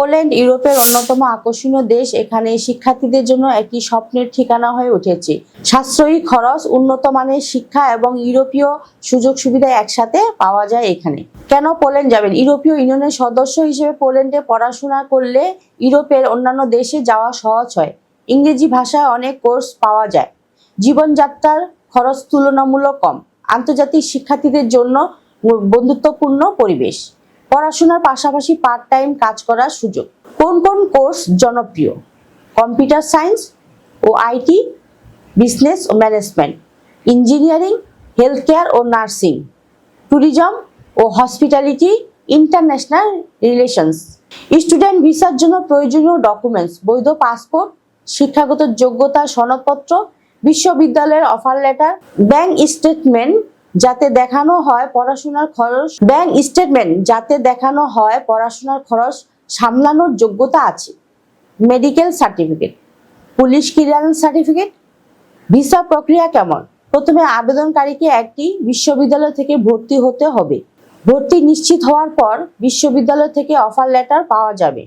Poland ইউরোপের অন্যতম আকর্ষণীয় দেশ। এখানে শিক্ষার্থীদের জন্য একটি স্বপ্নের ঠিকানা হয়ে উঠেছে। সাশ্রয়ী খরচ, উন্নত মানের শিক্ষা এবং ইউরোপীয় সুযোগ সুবিধা একসাথে পাওয়া যায় এখানে। কেন পোল্যান্ড যাবেন? ইউরোপীয় ইউনিয়নের সদস্য হিসেবে পোল্যান্ডে পড়াশোনা করলে ইউরোপের অন্যান্য দেশে যাওয়া সহজ হয়। ইংরেজি ভাষায় অনেক কোর্স পাওয়া যায়। জীবনযাত্রার খরচ তুলনামূলক কম। আন্তর্জাতিক শিক্ষার্থীদের জন্য বন্ধুত্বপূর্ণ পরিবেশ। পড়াশোনার পাশাপাশি পার্ট টাইম কাজ করার সুযোগ। কোন কোন কোর্স জনপ্রিয়? কম্পিউটার সায়েন্স ও আইটি বিজনেস ও ম্যানেজমেন্ট, ইঞ্জিনিয়ারিং হেলথ কেয়ার ও নার্সিং ট্যুরিজম ও হসপিটালিটি ইন্টারন্যাশনাল রিলেশনস স্টুডেন্ট ভিসার জন্য প্রয়োজনীয় ডকুমেন্টস বৈধ পাসপোর্ট শিক্ষাগত যোগ্যতা, সনদপত্র, বিশ্ববিদ্যালয়ের অফার লেটার ব্যাংক স্টেটমেন্ট যাতে দেখানো হয় পড়াশোনার খরচ, ব্যাংক স্টেটমেন্ট যাতে দেখানো হয় পড়াশোনার খরচ, সামলানোর যোগ্যতা আছে। Medical certificate police clearance certificate visa প্রক্রিয়া কেমন? প্রথমে আবেদনকারীকে একটি বিশ্ববিদ্যালয় থেকে ভর্তি হতে হবে। ভর্তি নিশ্চিত হওয়ার পর বিশ্ববিদ্যালয় থেকে অফার লেটার পাওয়া যাবে।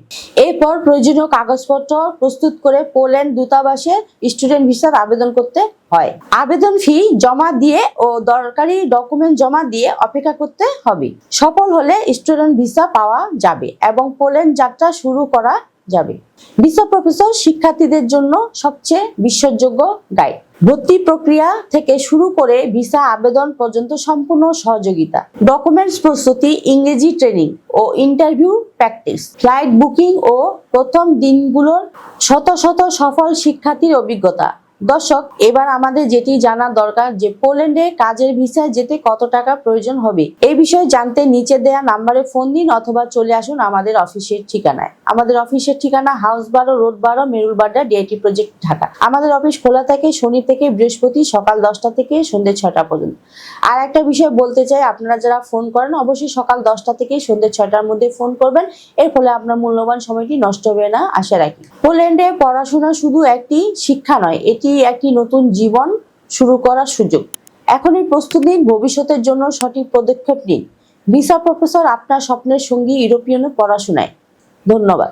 এরপর প্রয়োজনীয় কাগজপত্র প্রস্তুত করে পোল্যান্ড দূতাবাসে স্টুডেন্ট ভিসার আবেদন করতে হয়। আবেদন ফি জমা দিয়ে ও দরকারি ডকুমেন্ট জমা দিয়ে অপেক্ষা করতে হবে। সফল হলে স্টুডেন্ট ভিসা পাওয়া যাবে এবং পোল্যান্ড যাত্রা শুরু করা যাবে। বিশ্ব প্রফেসর শিক্ষার্থীদের জন্য সবচেয়ে বিশ্বাসযোগ্য গাইড। ভর্তি প্রক্রিয়া থেকে শুরু করে ভিসা আবেদন পর্যন্ত সম্পূর্ণ সহযোগিতা। ডকুমেন্টস প্রস্তুতি, ইংরেজি ট্রেনিং ও ইন্টারভিউ প্র্যাকটিস। ফ্লাইট বুকিং ও প্রথম দিনগুলোর শত শত সফল শিক্ষার্থীর অভিজ্ঞতা। দর্শক, এবার আমাদের যেটি জানা দরকার যে পোল্যান্ডে কাজের ভিসায় যেতে কত টাকা প্রয়োজন হবে এই বিষয়ে জানতে নিচে দেয়া নাম্বারে ফোন দিন অথবা চলে আসুন আমাদের অফিসের ঠিকানায়। আমাদের অফিসের ঠিকানা হাউস বারো, রোড বারো মেরুল মেরুলবাড্ডা, ডিআইটি প্রজেক্ট ঢাকা। আমাদের অফিস খোলা থাকে শনি থেকে বৃহস্পতি সকাল দশটা থেকে সন্ধ্যে ছটা পর্যন্ত। আর একটা বিষয় বলতে চাই, আপনারা যারা ফোন করেন অবশ্যই সকাল দশটা থেকে সন্ধ্যে ছটার মধ্যে ফোন করবেন, এর ফলে আপনার মূল্যবান সময়টি নষ্ট হবে না, আশা রাখি। পোল্যান্ডে পড়াশোনা শুধু একটি শিক্ষা নয়, এটি একটি নতুন জীবন শুরু করার সুযোগ। এখনই প্রস্তুত নিন ভবিষ্যতের জন্য সঠিক পদক্ষেপ নিন। ভিসা প্রফেসর আপনার স্বপ্নের সঙ্গী ইউরোপিয়ান পড়াশোনায়। ধন্যবাদ।